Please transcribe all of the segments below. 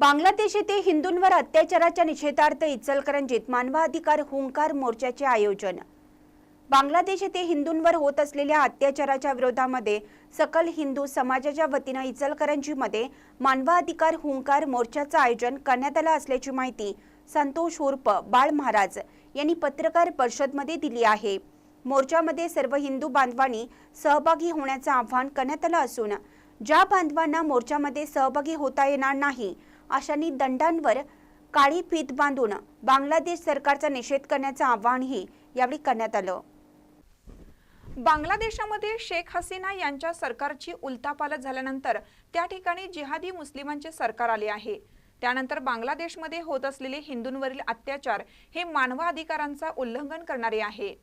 बांगलादेश येथे हिंदूंवर अत्याचाराच्या निषेधार्थ इचलकरंजीत मानवाधिकार हुंकार मोर्चाचे आयोजन. बांगलादेश येथे हिंदूंवर होत असलेल्या अत्याचाराच्या विरोधामध्ये सकल हिंदू समाजाच्या वतीनं इचलकरंजीमध्ये मानवाधिकार हुंकार मोर्चाचं आयोजन करण्यात आलं असल्याची माहिती संतोष उर्फ बाळ महाराज यांनी पत्रकार परिषदमध्ये दिली आहे. मोर्चामध्ये सर्व हिंदू बांधवांनी सहभागी होण्याचं आवाहन करण्यात आलं असून ज्या बांधवांना मोर्चामध्ये सहभागी होता येणार नाही अशांनी दंडांवर काळी फीत बांधून बांगलादेश सरकारचा निषेध करण्याचं आवाहनही यावेळी करण्यात आलं. बांगलादेशामध्ये शेख हसीना यांच्या सरकारची उलथापालत झाल्यानंतर त्या ठिकाणी जिहादी मुस्लिमांचे सरकार आले आहे. त्यानंतर बांगलादेशमध्ये होत असलेले हिंदूंवरील अत्याचार हे मानवाधिकारांचा उल्लंघन करणारे आहे.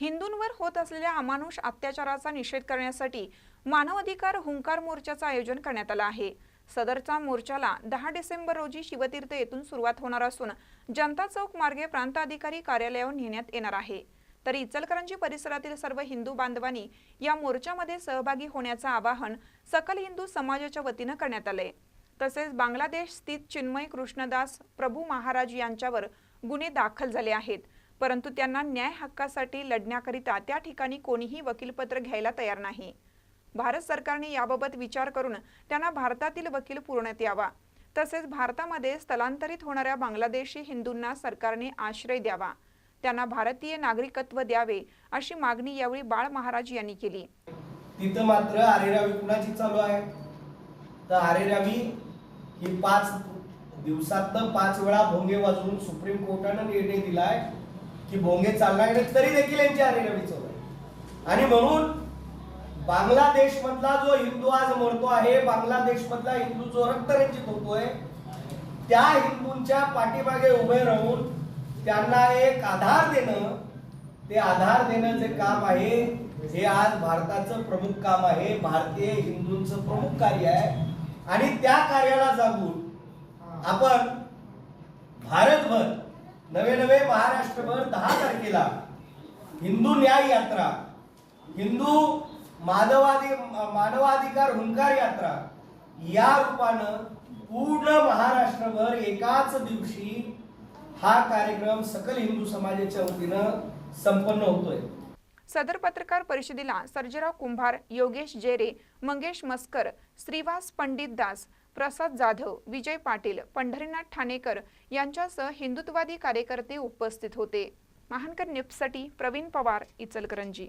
हिंदूंवर होत असलेल्या अमानुष अत्याचाराचा निषेध करण्यासाठी मानवाधिकार हुंकार मोर्चाचं आयोजन करण्यात आलं आहे. सदरचा मोर्चाला दहा डिसेंबर रोजी शिवतीर्थ येथून सुरुवात होणार असून जनता चौक मार्गे प्रांत अधिकारी कार्यालयावर नेण्यात येणार आहे. तर इचलकरंजी परिसरातील सर्व हिंदू बांधवांनी या मोर्चामध्ये सहभागी होण्याचं आवाहन सकल हिंदू समाजाच्या वतीनं करण्यात आलंय. तसेच बांगलादेश स्थित चिन्मय कृष्णदास प्रभू महाराज यांच्यावर गुन्हे दाखल झाले आहेत. परंतु त्यांना न्याय हक्कासाठी लढण्याकरिता त्या ठिकाणी कोणीही वकीलपत्र घ्यायला तयार नाही. भारत सरकारने याबाबत विचार करून त्यांना भारतातील वकील पुरवण्यात यावा. तसेच भारतामध्ये स्थलांतरित होणाऱ्या बांगलादेशी हिंदूंना सरकारने आश्रय द्यावा. त्यांना भारतीय नागरिकत्व द्यावे अशी मागणी यावेळी बाळ महाराज यांनी केली. तिथं मात्र आरेरावी कुणाची चालू आहे? तर आरेरावी ही पाच दिवसात पाच वेळा भोंगे वाजवून सुप्रीम कोर्टानं निर्णय दिलाय की भोंगे चालणार तरी देखील यांची आरेरावी चालू आहे. आणि म्हणून बांगलादेश मधला जो हिंदू आज मरतो आहे बांगलादेश मधला हिंदू जो रक्तरंजित होतोय त्या हिंदूंच्या पाठीमागे उभे राहून त्यांना एक आधार देणं ते आधार देणं जे काम आहे हे आज भारताचं प्रमुख काम आहे भारतीय हिंदूंचं प्रमुख कार्य आहे. आणि त्या कार्याला जागून आपण भारतभर नवे नवे महाराष्ट्रभर दहा तारखेला हिंदू न्याय यात्रा हिंदू मानवाधि मानवाधिकार हुंकार यात्रा या रूपानं पूर्ण महाराष्ट्रभर एकाच दिवशी हा कार्यक्रम सकल हिंदू समाजाच्या वतीनं संपन्न होतोय. सदर पत्रकार परिषदेला सर्जराव कुंभार योगेश जेरे मंगेश मस्कर श्रीवास पंडित दास प्रसाद जाधव विजय पाटील पंढरीनाथ ठाणेकर यांच्यासह हिंदुत्ववादी कार्यकर्ते उपस्थित होते. महानकर न्यूजसाठी प्रवीण पवार इचलकरंजी.